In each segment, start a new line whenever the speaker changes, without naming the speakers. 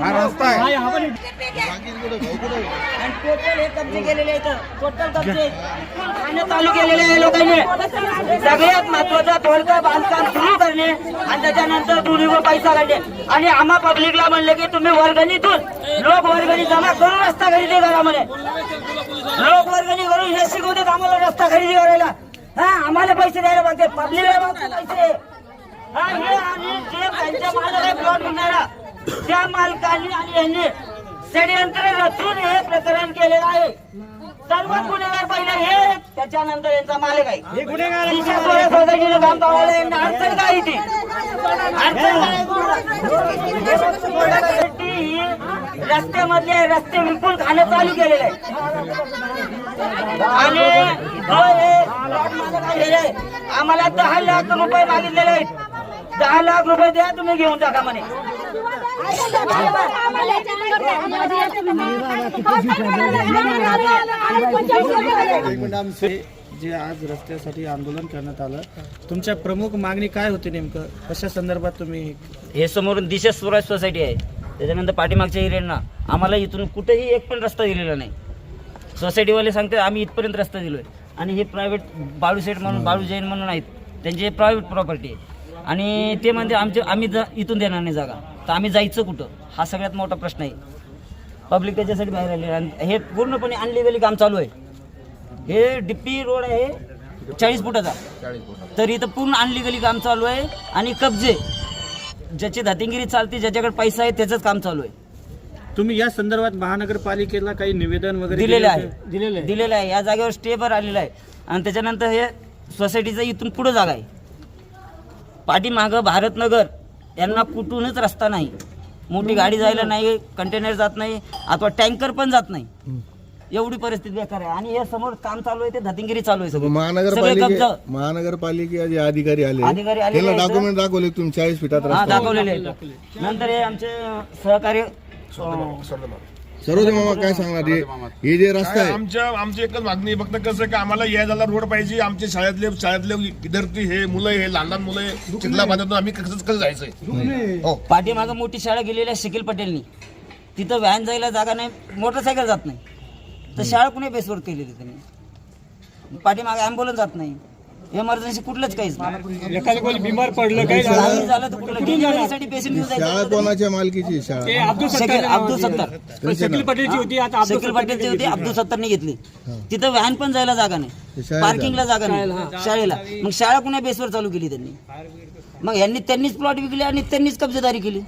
हा रस्ता आहे. आणि चालू केलेले आहे लोकांनी. सगळ्यात महत्त्वाचा थोडकं बांधकाम सुरू करणे आणि त्याच्यानंतर तुम्ही पैसा काढणे. आणि आम्हा पब्लिकला म्हणले की तुम्ही वर्गणीतून लोक वर्गणी जमा करून रस्ता खरेदी करा म्हणे. लोक वर्गणी करून हे शिकवतात आम्हाला रस्ता खरेदी करायला? हा आम्हाला पैसे द्यायला मागतात पब्लिकला पैसे. हा हे आणि जे त्यांच्या मालक आहे प्लॉट घेणारा त्या मालकांनी आणि यांनी षडयंत्र रचून हे प्रकरण केलेलं आहे. सर्वात गुन्हेगार पहिले हे त्याच्यानंतर यांचा मालक आहे. हे गुन्हेगार काम पावायला यांना अडचण काय ती रस्त्यामधले रस्ते विकून खाणं चालू केलेलं आहे. आणि आम्हाला दहा लाख रुपये मागितलेले आहेत. दहा लाख रुपये द्या तुम्ही घेऊन टाका म्हणे
जे आज रस्त्यासाठी आंदोलन करण्यात आलं तुमच्या प्रमुख मागणी काय होती नेमकं? कशा संदर्भात तुम्ही
हे समोरून दिशा स्वराज सोसायटी आहे. त्याच्यानंतर पाठीमागच्या एरियांना आम्हाला इथून कुठेही एक पण रस्ता दिलेला नाही. सोसायटीवाले सांगतात आम्ही इथपर्यंत रस्ता दिलोय. आणि हे प्रायव्हेट बाळू शेठ म्हणून बाळू जैन म्हणून आहेत. त्यांची प्रायव्हेट प्रॉपर्टी आहे. आणि ते म्हणते आमचे आम्ही इथून देणार नाही जागा. तर आम्ही जायचं कुठं? हा सगळ्यात मोठा प्रश्न आहे. पब्लिक त्याच्यासाठी बाहेर आले. आणि हे पूर्णपणे अनलिगली काम चालू आहे. हे डिप्पी रोड आहे चाळीस फुटाचा. तर इथं पूर्ण अनलिगली काम चालू आहे. आणि कब्जे ज्याची धातिंगिरी चालते ज्याच्याकडे पैसा आहे त्याचंच काम चालू आहे.
तुम्ही या संदर्भात महानगरपालिकेला काही निवेदन वगैरे
दिलेलं
दिले
आहे?
दिलेलं आहे.
दिलेलं आहे. या जागेवर स्टेपर आलेला आहे. आणि त्याच्यानंतर हे सोसायटीचं इथून पुढं जागा आहे. पाठीमागं भारतनगर यांना कुठूनच रस्ता नाही. मोठी गाडी जायला नाही कंटेनर जात नाही अथवा टँकर पण जात नाही. एवढी परिस्थिती बेकार आहे. आणि हे समोर काम चालू आहे ते धतिंगिरी चालू आहे सगळं.
महानगरपालिके जे अधिकारी आले
अधिकारी आहेत.
डॉक्युमेंट दाखवले तुम्ही चाळीस फीटात
हा
रस्ता
दाखवलेले नंतर हे आमचे सहकार्य
सर्वोदय मामा काय सांगणार? हे हे जे रस्ता आहे.
आमच्या आमची एकच मागणी आहे फक्त कसं की आम्हाला या जायला रोड पाहिजे. आमचे शाळेतले शाळेतले विद्यार्थी हे मुलं हे लहान लहान मुलं हे चिखला पाण्यातून आम्ही कसं कसं जायचंय? हो.
पाठीमागं मोठी शाळा गेलेली आहे शकील पटेलनी. तिथं व्हॅन जायला जागा नाही मोटरसायकल जात नाही. तर शाळा कुणी बेसवर केलेली त्यांनी? पाठीमागे ॲम्ब्युलन्स जात नाही. इमर्जन्सी कुठलंच काहीच नाही.
एखादं कोणी बिमार पडलं काही
काही झालं तर कुठलं? डिलिव्हरीसाठी पेशंट घेऊन
शाळा
जायचं
कोणाच्या मालकीची शाळा
ते अब्दुल
शकील
सत्तार
अब्दुल सत्तार.
शकील पटेलची होती आता अब्दुल
शकील पटेलची होती अब्दुल सत्तारने घेतली. तिथं व्हॅन पण जायला जागा नाही.
शाळेला
पार्किंगला जागा नाही. शाळेला मग शाळा कुण्या बेसवर चालू केली त्यांनी? मग यांनी त्यांनीच प्लॉट विकले आणि त्यांनीच कब्जेदारी केली.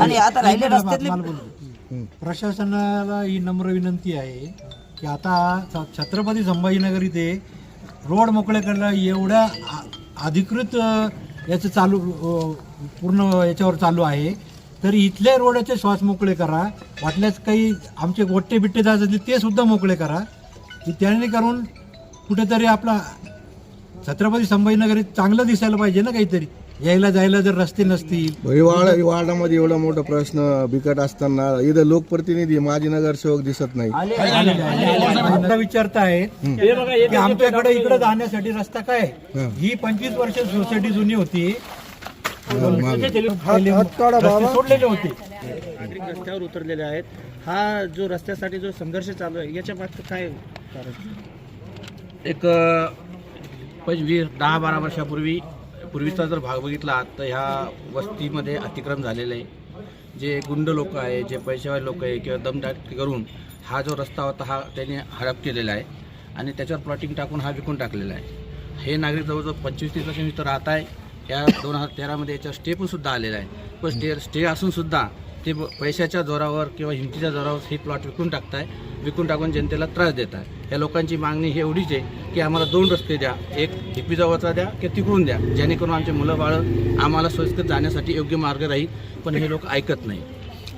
आणि आता राहिले रस्त्यातले
प्रशासनाला ही नम्र विनंती आहे की आता छ- छत्रपती संभाजीनगर इथे रोड मोकळे करायला एवढ्या आ- अधिकृत याचं चालू पूर्ण याच्यावर चालू आहे. तर इथल्या रोडाचे श्वास मोकळे करा. वाटल्यास काही आमचे गोट्टे बिट्टे जात असतील ते सुद्धा मोकळे करा. की त्याने करून कुठेतरी आपला छत्रपती संभाजीनगर चांगलं दिसायला पाहिजे ना काहीतरी. यायला जायला जर रस्ते नसतील.
हे वाड हे वार्डामध्ये एवढा मोठा प्रश्न बिकट असताना इथं लोकप्रतिनिधी माजी नगरसेवक दिसत नाही
आता विचारतायत की आमच्याकडे इकडे जाण्यासाठी रस्ता काय? आहे? ही पंचवीस वर्ष सोसायटी जुनी होती. रस्ते सोडलेले होते.
नागरिक रस्त्यावर उतरलेले आहेत. हा जो रस्त्यासाठी जो संघर्ष चालू आहे याच्या मागचं काय कारण?
एक पंचवीस दहा बारा वर्षापूर्वी पूर्वीचा जर भाग बघितला तर ह्या वस्तीमध्ये अतिक्रम झालेलं आहे. जे गुंड लोक आहे जे पैसेवाले लोक आहे किंवा दमदाट करून हा जो रस्ता होता हा त्यांनी हडप केलेला आहे आणि त्याच्यावर प्लॉटिंग टाकून हा विकून टाकलेला आहे. हे नागरिक जवळजवळ पंचवीस तीस वर्षांनी तर राहत आहे या दोन हजार तेरामध्ये याच्यावर स्टे पण सुद्धा आलेला आहे. पण स्टे स्टे असूनसुद्धा ते पैशाच्या जोरावर किंवा हिमतीच्या जोरावर हे प्लॉट विकून टाकताय विकून टाकून जनतेला त्रास देत आहे या लोकांची मागणी ही एवढीच आहे की आम्हाला दोन रस्ते द्या. एक हिपी जवळचा द्या किंवा तिकडून द्या. जेणेकरून आमचे मुलं बाळं आम्हाला सोयीस्कर जाण्यासाठी योग्य मार्ग राहील पण हे लोक ऐकत नाही.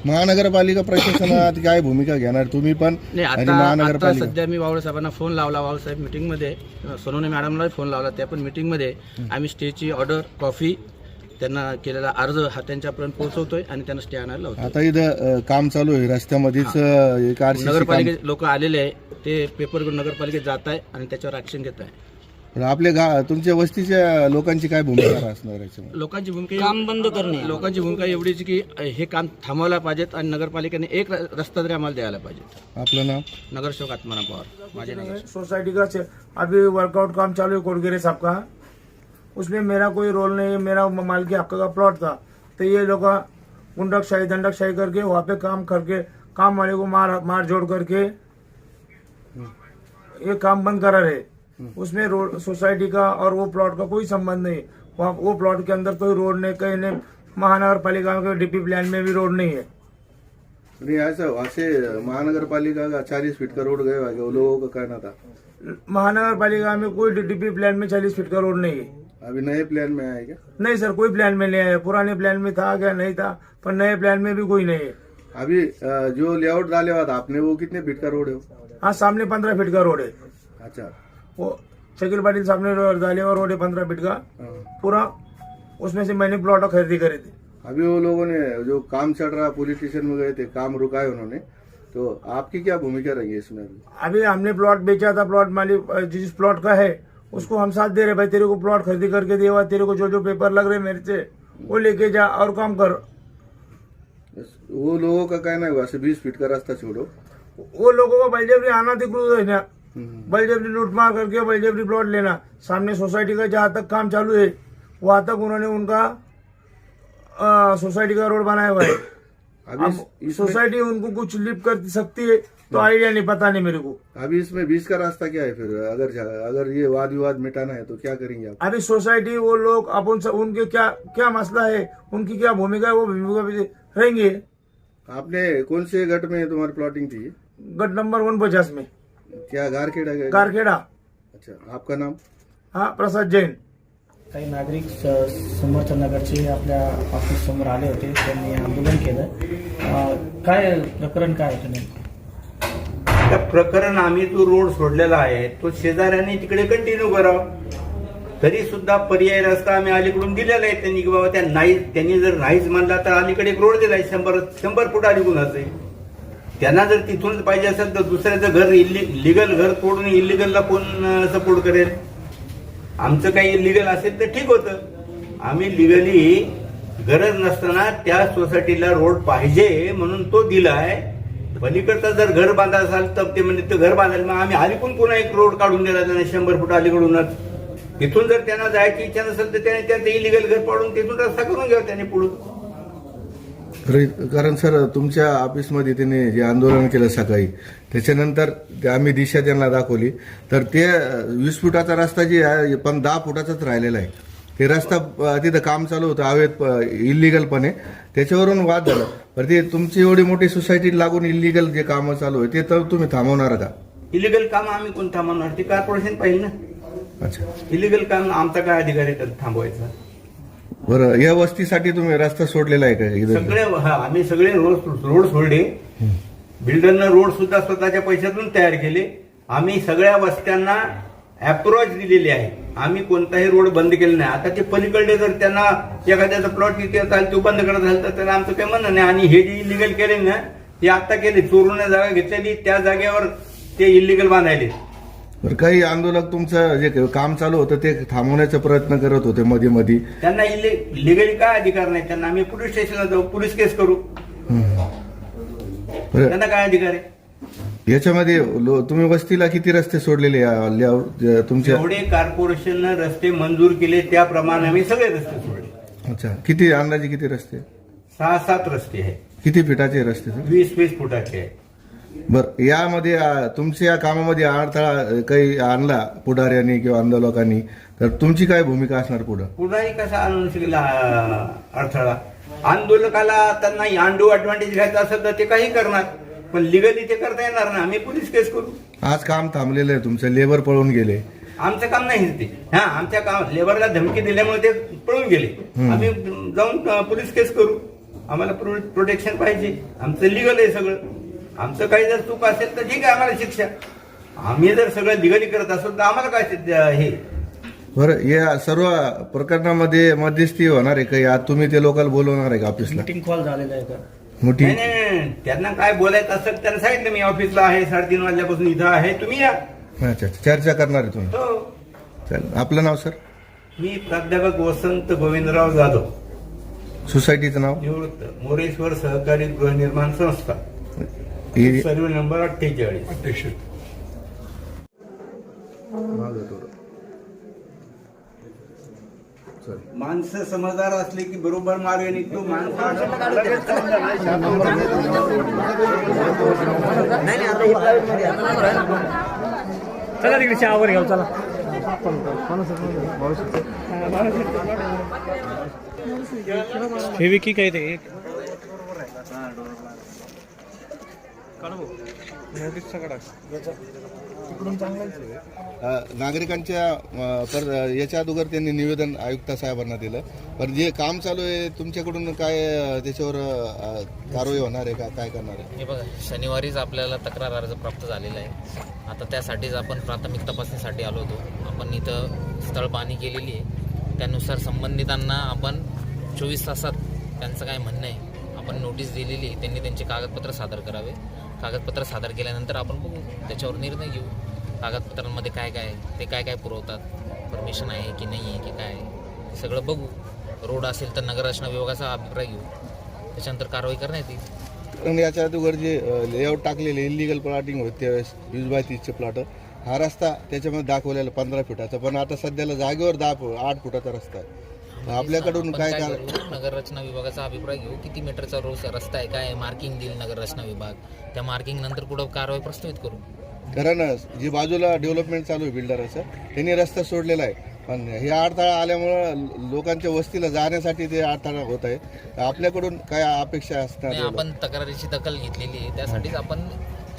महानगरपालिका प्रशासनात काय भूमिका घेणार तुम्ही पण?
नाही आता सध्या मी वावळे साहेबांना फोन लावला वावळे साहेब मिटिंगमध्ये सोनवणे मॅडमला फोन लावला त्या पण मिटिंगमध्ये आम्ही स्टेची ऑर्डर कॉफी त्यांना केलेला अर्ज हा त्यांच्यापर्यंत पोहोचवतोय आणि त्यांना स्टे आणायला लावतोय.
आता इथं अ, काम चालू आहे. रस्त्यामध्येच अ, एक आरसीसी काम
नगरपालिके लोक आलेले आहे. ते पेपर घेऊन नगरपालिकेत जात आहे आणि त्याच्यावर ऍक्शन घेत आहे.
तर आपल्या गा तुमच्या वस्तीच्या लोकांची काय भूमिका असणार याच्यामध्ये?
लोकांची भूमिका
काम बंद करणे.
लोकांची भूमिका एवढीच की हे काम थांबवायला पाहिजेत आणि नगरपालिकेने एक र- रस्ता तरी आम्हाला द्यायला पाहिजे
आपलं नाव?
नगरसेवक आत्माराम पवार माझे नगर
सोसाइटी का से- अभी वर्कआउट काम चालू है कोटगिरे साहब का? उसमें मेरा कोई रोल नहीं है मेरा माल के हक का प्लॉट था। तो ये लोग गुंडकशाही दंडकशाही करके वहाँ पे काम करके काम वाले को मार मार जोड़ करके ये काम बंद करा रहे। उसमें रोड सोसाइटी का और वो प्लॉट का कोई संबंध नहीं। वहाँ वो प्लॉट के अंदर कोई रोड नहीं कहीं नहीं। महानगर पालिका के डीपी प्लान में भी रोड नहीं है।
नहीं ऐसा ऐसे महानगरपालिका का चालीस फीट का रोड गए लोगों का कहना था।
महानगर पालिका में कोई डीपी प्लान में चालीस फीट का रोड नहीं है।
अभी नए प्लान में आए क्या?
नहीं सर कोई प्लान में नहीं आया। पुराने प्लान में था क्या नहीं था पर नए प्लान में भी कोई नहीं है।
अभी जो लेआउट डाले हुआ था आपने वो कितने फीट का रोड है
हाँ सामने पंद्रह फीट का रोड है।
अच्छा।
वो शकील पाटिल सामने डाले हुआ रोड है पंद्रह फीट का।
हाँ।
पूरा उसमें से मैंने प्लॉट खरीदी करे थे।
अभी वो लोगों ने जो काम चल रहा पुलिस स्टेशन में गए थे काम रुकाए उन्होंने तो आपकी क्या भूमिका रही है इसमें अभी?
अभी हमने प्लॉट बेचा था प्लॉट मालिक जिस प्लॉट का है उसको हम साथ दे रहे भाई तेरे को प्लॉट खरीदी करके हुआ तेरे को जो जो पेपर लग रहे मेरे से वो लेके जा और काम कर।
वो लोगों का कहना है वैसे बीस फीट का रास्ता छोड़ो।
वो लोगों को बलजबरी आना थी है ना।
हम्म।
बलजबरी लूटमार करके बलजबरी प्लॉट लेना। सामने सोसाइटी का जहाँ तक काम चालू है वहाँ तक उन्होंने उनका सोसाइटी का रोड बनाया हुआ है। अब सोसाइटी उनको कुछ लिप कर सकती है तो आइडिया नहीं पता नहीं मेरे को।
अभी इसमें बीस का रास्ता क्या है फिर? अगर अगर ये वाद विवाद मिटाना है तो क्या करेंगे आप?
अभी सोसाइटी वो लोग अपन उनके क्या क्या मसला है? उनकी क्या भूमिका है? वो भूमिका रहेंगे।
आपने कौन से गट में तुम्हारी प्लॉटिंग थी?
गट नंबर वन पचास में।
क्या गारखेड़ा का
कारखेड़ा
अच्छा आपका नाम?
हाँ प्रसाद जैन।
काही नागरिक स- समर्थ नगरचे आपल्या ऑफ़िस समोर आले होते त्यांनी आंदोलन केलं. काय प्रकरण काय होतं नेमकं?
त्या प्रकरण आम्ही जो रोड सोडलेला आहे तो शेजाऱ्यांनी तिकडे कंटिन्यू करावा. तरी सुद्धा पर्याय रस्ता आम्ही अलीकडून दिलेला आहे त्यांनी की बाबा त्या नाही त्यांनी जर नाहीच म्हणला तर अलीकडे एक रोड दिलाय शंभर शंभर फूट अलीकडून आहे. त्यांना जर तिथूनच पाहिजे असेल तर दुसऱ्याचं घर लिगल घर तोडून इलिगलला कोण सपोर्ट करेल? आमचं काही इलिगल असेल तर ठीक होतं. आम्ही लिगली गरज नसताना त्या सोसायटीला रोड पाहिजे म्हणून तो दिलाय. पलीकडचा जर घर बांधा असाल तर ते म्हणजे ते घर बांधायला मग आम्ही अलीकडून पुन्हा एक रोड काढून दिला त्यांना शंभर फूट अलीकडूनच. तिथून जर त्यांना जायची इच्छा नसेल तर त्याने त्यांचं इलिगल घर पाडून तिथून रस्ता करून घ्यावा त्याने
पुढून कारण सर तुमच्या ऑफिसमध्ये त्यांनी जे आंदोलन केलं सकाळी. त्याच्यानंतर ते आम्ही दिशा त्यांना दाखवली. तर ते वीस फुटाचा रस्ता जे आहे पण दहा फुटाचाच राहिलेला आहे. ते रस्ता तिथं काम चालू होतं अवैध इलिगलपणे त्याच्यावरून वाद झाला. पण ते तुमची एवढी मोठी सोसायटी लागून इलिगल जे कामं चालू आहे ते तर तुम्ही थांबवणार का?
इलिगल काम आम्ही कोण थांबवणार? ते कॉर्पोरेशन पाहिजे ना.
अच्छा.
इलिगल काम आमचा काय अधिकार थांबवायचा?
बरं या वस्तीसाठी तुम्ही रस्ता सोडलेला आहे का
सगळे हा, आम्ही सगळे रोड रोड सोडले. बिल्डरनं रोड सुद्धा स्वतःच्या पैशातून तयार केले. आम्ही सगळ्या वस्त्यांना अप्रोच दिलेली आहे. आम्ही कोणताही रोड बंद केला नाही. आता ते पलीकडे जर त्यांना एखाद्याचा प्लॉट तिथे असेल तो बंद करत असेल तर त्याला आमचं काही म्हणणं नाही. आणि हे जे इलिगल केले ना ते आता केले. चोरून जागा घेतलेली त्या जागेवर ते इलिगल बांधायले.
बरं काही आंदोलक तुमचं जे काम चालू होतं ते थांबवण्याचा प्रयत्न करत होते मध्ये मध्ये
त्यांना लिगली काय अधिकार नाही? त्यांना आम्ही पोलीस स्टेशनला जाऊ पोलीस केस करू.
बरं.
त्यांना काय अधिकार आहे?
याच्यामध्ये लो- तुम्ही वस्तीला किती रस्ते सोडलेले तुमच्या
जेवढे कॉर्पोरेशननं रस्ते मंजूर केले त्याप्रमाणे आम्ही सगळे रस्ते सोडले.
अच्छा. किती अंदाजे किती रस्ते?
सहा सात रस्ते आहेत.
किती फिटाचे रस्ते?
वीस वीस फुटाचे आहेत.
बरं यामध्ये आ, तुमच्या या कामामध्ये अडथळा काही आणला पुढाऱ्यांनी किंवा आंदोलकांनी? तर तुमची काय भूमिका असणार पुढं?
पुढारी कसा आणून शिकला अडथळा? आंदोलकाला त्यांना अंडू ऍडव्हान्टेज घ्यायचा असेल तर ते काही करणार. पण लिगली ते करता येणार ना आम्ही पोलीस केस करू.
आज काम थांबलेलं आहे तुमचं. लेबर पळून गेले.
आमचं काम नाही ते हा आमच्या काम लेबरला धमकी दिल्यामुळे ते पळून गेले. आम्ही जाऊन अ, पोलीस केस करू. आम्हाला प्रोटेक्शन पाहिजे. आमचं लिगल आहे सगळं. आमचं काही जर चूक असेल तर ठीक आहे आम्हाला शिक्षा. आम्ही जर सगळं लिगली करत असू तर आम्हाला काय ते- हे?
बरं या सर्व प्रकरणामध्ये मध्यस्थी होणार आहे काही आज तुम्ही ते लोकल बोलवणार आहे का ऑफिसला
मीटिंग कॉल झालेला आहे का?
मोठी.
नाही नाही नाही. त्यांना काय बोलायचं असेल त्यांना सांगितलं मी ऑफिसला आहे साडेतीन वाजल्यापासून इथं आहे. तुम्ही या.
अच्छा अच्छा. चर्चा करणार आहे तुम्ही.
हो.
चालेल आपलं नाव सर?
मी प्राध्यापक वसंत गोविंदराव जाधव.
सोसायटीचं नाव?
निवृत्त. मोरेश्वर सहकारी गृहनिर्माण संस्था.
ही
सर्वे नंबर अठ्ठेचाळीस. माणसं समजदार असले की बरोबर मार्ग निघतो माणसं
चला तिकडे चहावर चला. फेविकी काय ते?
अ, नागरिकांच्या पर याच्या अगोदर त्यांनी निवेदन आयुक्त साहेबांना दिलं. पण जे काम चालू आहे तुमच्याकडून काय त्याच्यावर कारवाई होणार आहे का? काय करणार आहे?
हे बघा शनिवारीच आपल्याला तक्रार अर्ज प्राप्त झालेला आहे. आता त्यासाठीच आपण प्राथमिक तपासणीसाठी आलो होतो. आपण इथं स्थळ पाहणी केलेली आहे. त्यानुसार संबंधितांना आपण चोवीस तासात त्यांचं काय म्हणणं आहे आपण नोटीस दिलेली आहे. त्यांनी त्यांचे कागदपत्र सादर करावे. कागदपत्र सादर केल्यानंतर आपण बघू त्याच्यावर निर्णय घेऊ. कागदपत्रांमध्ये काय काय आहे, ते काय काय पुरवतात परमिशन आहे की नाही आहे की काय ते सगळं बघू. रोड असेल तर नगररचना विभागाचा अभिप्राय घेऊ. त्याच्यानंतर कारवाई करण्यात येईल.
कारण याच्या अगोदर जे लेआउट टाकलेले इलिगल प्लॉटिंग होते त्यावेळेस वीस बाय तीसचे प्लॉट हा रस्ता त्याच्यामध्ये दाखवलेला पंधरा फुटाचा पण आता सध्याला जागेवर दहा आठ फुटाचा रस्ता आहे. आपल्याकडून
आपण
काय
करू? नगररचना विभागाचा अभिप्राय घेऊ. किती मीटरचा रोज रस्ता आहे? काय मार्किंग देईल नगररचना विभाग. त्या मार्किंग नंतर पुढे कारवाई प्रस्तावित करू?
कारण जी बाजूला डेव्हलपमेंट चालू आहे बिल्डराचं त्यांनी रस्ता सोडलेला आहे. पण हे अडथळा आल्यामुळं लोकांच्या वस्तीला जाण्यासाठी ते अडथळा होत आहे. तर आपल्याकडून काय अपेक्षा असणार
नाही आपण तक्रारीची दखल घेतलेली आहे. त्यासाठीच आपण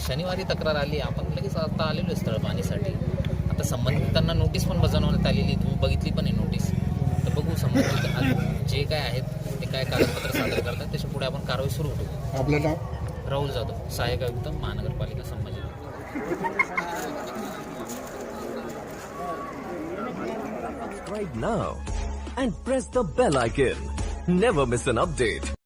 शनिवारी तक्रार आली. आपण लगेच आता आलेलो आहे स्थळ पाहणीसाठी आता संबंधितांना नोटीस पण बजावण्यात आलेली. तुम्ही बघितली पण आहे नोटीस बघू संबंधित आज जे काय आहेत ते काय कागदपत्र सादर करतात त्याच्या पुढे आपण कारवाई सुरू ठेवू
आपलं नाव
राहुल जाधव सहाय्यक आयुक्त महानगरपालिका Sambhaji
subscribe now and press the bell icon. Never miss an update.